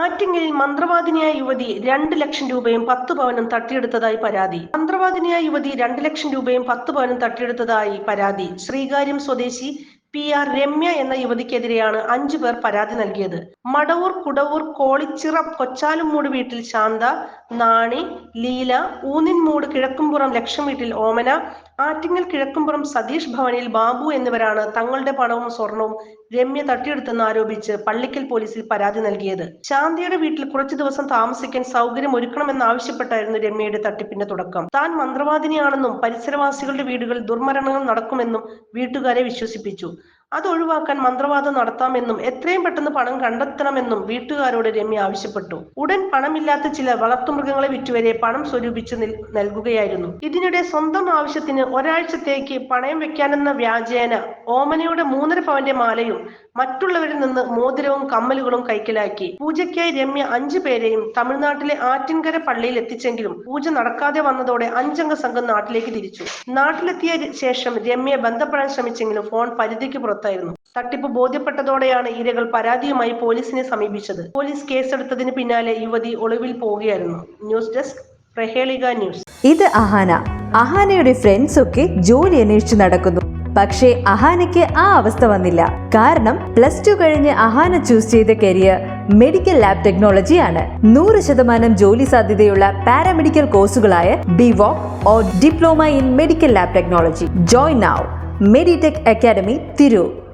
ആറ്റിങ്ങൽ മന്ത്രവാദിനിയായ യുവതി രണ്ട് ലക്ഷം രൂപയും പത്ത് പവനും തട്ടിയെടുത്തതായി പരാതി. മന്ത്രവാദിനിയായ യുവതി രണ്ട് ലക്ഷം രൂപയും പത്ത് പവനും തട്ടിയെടുത്തതായി പരാതി. ശ്രീകാര്യം സ്വദേശി പി ആർ രമ്യ എന്ന യുവതിക്കെതിരെയാണ് അഞ്ചു പേർ പരാതി നൽകിയത്. മടവൂർ കുടവൂർ കോളിച്ചിറ കൊച്ചാലുംമൂട് വീട്ടിൽ ശാന്ത നാണി ലീല ഊന്നിൻമൂട് കിഴക്കുംപുറം ലക്ഷം വീട്ടിൽ ഓമന ആറ്റിങ്ങൽ കിഴക്കുംപുറം സതീഷ് ഭവനിൽ ബാബു എന്നിവരാണ് തങ്ങളുടെ പണവും സ്വർണവും രമ്യ തട്ടിയെടുത്തെന്ന് ആരോപിച്ച് പള്ളിക്കൽ പോലീസിൽ പരാതി നൽകിയത്. ശാന്തിയുടെ വീട്ടിൽ കുറച്ചു ദിവസം താമസിക്കാൻ സൗകര്യം ഒരുക്കണമെന്നാവശ്യപ്പെട്ടായിരുന്നു രമ്യയുടെ തട്ടിപ്പിന്റെ തുടക്കം. താൻ മന്ത്രവാദിനിയാണെന്നും പരിസരവാസികളുടെ വീടുകളിൽ ദുർമരണങ്ങൾ നടക്കുമെന്നും വീട്ടുകാരെ വിശ്വസിപ്പിച്ചു. അത് ഒഴിവാക്കാൻ മന്ത്രവാദം നടത്താമെന്നും എത്രയും പെട്ടെന്ന് പണം കണ്ടെത്തണമെന്നും വീട്ടുകാരോട് രമ്യ ആവശ്യപ്പെട്ടു. ഉടൻ പണമില്ലാത്ത ചില വളർത്തുമൃഗങ്ങളെ വിറ്റുവരെ പണം സ്വരൂപിച്ച് നിൽ- നൽകുകയായിരുന്നു. ഇതിനിടെ സ്വന്തം ആവശ്യത്തിന് ഒരാഴ്ചത്തേക്ക് പണയം വെക്കാനെന്ന വ്യാജേന ഓമനയുടെ മൂന്നര പവന്റെ മാലയും മറ്റുള്ളവരിൽ നിന്ന് മോതിരവും കമ്മലുകളും കൈക്കലാക്കി. പൂജയ്ക്കായി രമ്യ അഞ്ചു പേരെയും തമിഴ്നാട്ടിലെ ആറ്റിൻകര പള്ളിയിൽ എത്തിച്ചെങ്കിലും പൂജ നടക്കാതെ വന്നതോടെ അഞ്ചംഗ സംഘം നാട്ടിലേക്ക് തിരിച്ചു. നാട്ടിലെത്തിയ ശേഷം രമ്യയെ ബന്ധപ്പെടാൻ ശ്രമിച്ചെങ്കിലും ഫോൺ പരിധിക്ക് പുറത്തായിരുന്നു. തട്ടിപ്പ് ബോധ്യപ്പെട്ടതോടെയാണ് ഇരകൾ പരാതിയുമായി പോലീസിനെ സമീപിച്ചത്. പോലീസ് കേസെടുത്തതിന് പിന്നാലെ യുവതി ഒളിവിൽ പോവുകയായിരുന്നു. News desk Prahelika news. ഇത് അഹാന. അഹാനയുടെ ഫ്രണ്ട്സ് ഒക്കെ ജോലി അന്വേഷിച്ചു നടക്കുന്നു. പക്ഷേ അഹാനയ്ക്ക് ആ അവസ്ഥ വന്നില്ല. കാരണം പ്ലസ് ടു കഴിഞ്ഞ് അഹാന ചൂസ് ചെയ്ത കരിയർ മെഡിക്കൽ ലാബ് ടെക്നോളജി ആണ്. നൂറ് ശതമാനം ജോലി സാധ്യതയുള്ള paramedical കോഴ്സുകളായ BVoc or diploma in medical lab technology join now Meditech academy Tirur